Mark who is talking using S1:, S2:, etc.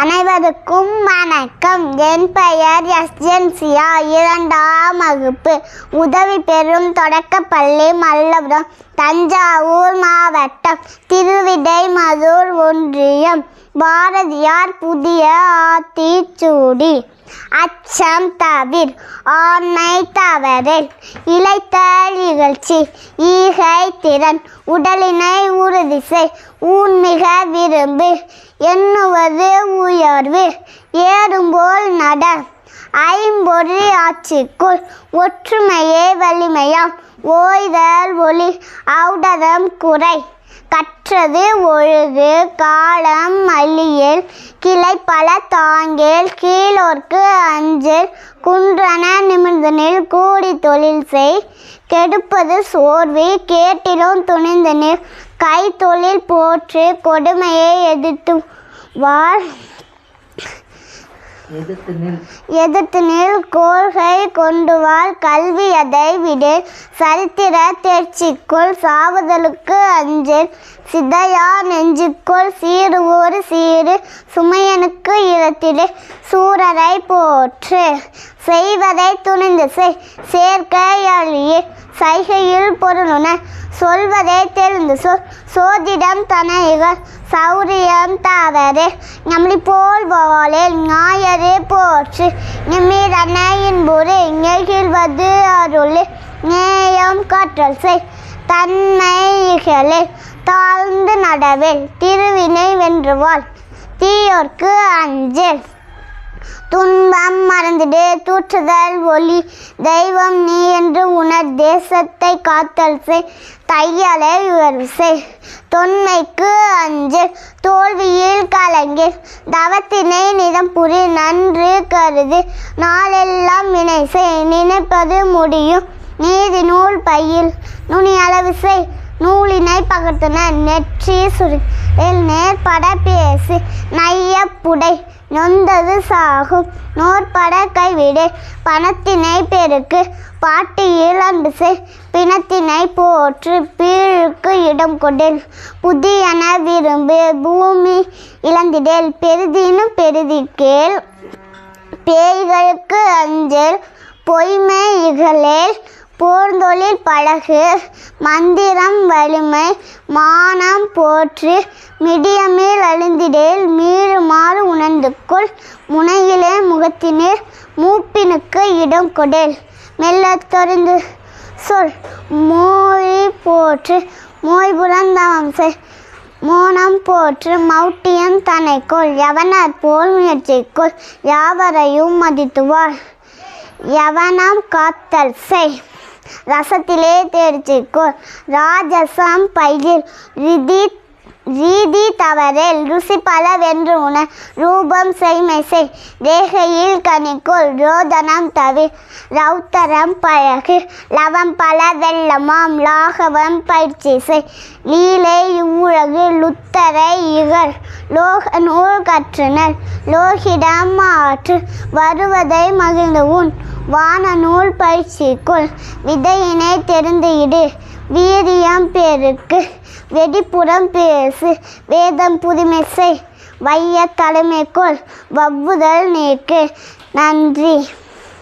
S1: அனைவருக்கும் வணக்கம். என் பெயர் எஸ்ஜென்சியா இரண்டாம் வகுப்பு. உதவி பெறும் தொடக்கப்பள்ளி மல்லபுரம் தஞ்சாவூர் மாவட்டம் திருவிடைமதூர் ஒன்றியம் பாரதியார் புதிய ஆத்திச்சூடி. அச்சம் தவிர் ஆண்மை தவறில் இழைத்த இகழ்ச்சி ஈகை திறன் உடலினை உறுதி செய் ஊன்மிக விரும்பு எண்ணுவது உயர்வு ஏறும்போல் நட ஐம்பொறி ஆட்சிக்குள் ஒற்றுமையே வலிமையாம் ஓய்தல் ஒளி ஔடதம் குறை. கற்றது ஒழுகு காலம் மல்லியல் கிளை பல தாங்கேல் கீழோர்க்கு அஞ்சல் குன்றன நிமிர்ந்தனில் கூடி தொழில் செய். கெடுப்பது சோர்வு கேட்டிலும் துணிந்தனில் கை தொழில் போற்று கொடுமையை எதிர்த்து வாழ்.
S2: எதிர்த்து நில்.
S1: எதிர்த்து கோள்கை கொண்டு வாழ் கல்வி அதை விடு. சரித்திர தேர்ச்சிக்குள் சாவுதலுக்கு அஞ்சல். சிதையா நெஞ்சுக்குள் சீறு ஒரு சீறு சுமையனுக்கு இழத்திடு சூரரை போற்று. செய்வதை துணிந்து செய் சேர்க்கை சைகையில் பொருளுன சொல்வதை தெரிந்து சொல் சோதிடம் தனைகள் சௌரியம் தவறு நம்மளி போல் வாழில் ஞாயரே போற்று. நிமிர் அன்னையின் பொரு நெகிழ்வது அருளே. நேயம் கற்றல் செய் தன்மைகளில் தாழ்ந்து நடவில் திருவினை வென்றுவாள் தீயோர்க்கு அஞ்சல் துன்ப மறந்திடு. தூற்றுதல் ஒளி தெய்வம் நீ என்று உணர் தேசத்தை காத்தல் செய். தையலை உயர்வு செய். தொன்மைக்கு அஞ்சு. தோல்வியில் கலங்கில் தவத்தினை நிதம் புரி நன்று கருது. நாளெல்லாம் வினை செய். நினைப்பது முடியும். நீதி நூல் பையில். நுனி அளவு செய். நூலினை பகர்த்தன நெற்றி சுரு நேர்பட பேசி நைய புடை நொந்தது சாகும். நோற்பட கைவிடு பணத்தினை பெருக்கு பாட்டு இளம்பிசை பிணத்தினை போற்று பீழுக்கு இடம் கொண்டில் புதியன விரும்பு பூமி இழந்திடேல் பெருதினும் பெருதி கேள் பேய்களுக்கு அஞ்சல் பொய்மை இகழேல் போர்ந்தொழில் பழகு மந்திரம் வலிமை மானம் போற்று மிடியமேல் அழுந்திடேல் மீறுமாறு உணர்ந்துக்குள் முனையிலே முகத்தினேர் மூப்பினுக்கு இடம் கொடேல். மெல்ல தொறிந்து சொல் மோழி போற்று மோய்புறந்தவம் செய். மோனம் போற்று மௌட்டியம் தனைக்குள் எவனர் போல் முயற்சிக்குள் யாவரையும் மதித்துவாள். யவனம் காத்தல் செய். ரசத்திலே தேர்ச்சிக்குள் ராஜசம் பயிர் ரிதி ரீதி தவறேல் ருசி பல வென்று உண ரூபம் செய்மை செய் ரேகையில் கனிக்குள் ரோதனம் தவிர் ரௌத்தரம் பழகு லவம் பல வெள்ளமாம் லாகவம் பயிற்சி செய் லீலை இவ்வுலகு லுத்தரை இகழ் லோக நூல் கற்றனர் லோகிடம் ஆற்று வருவதை மகிழ்ந்து உன் வான நூல் பயிற்சிக்குள் விதையினை தெரிந்து இடு வீரியம் பெருக்கு வெடிப்புறம் பேசு வேதம் புதுமெசை வைய தலைமைக்குள் வவ்வுதல் நீக்கு. நன்றி.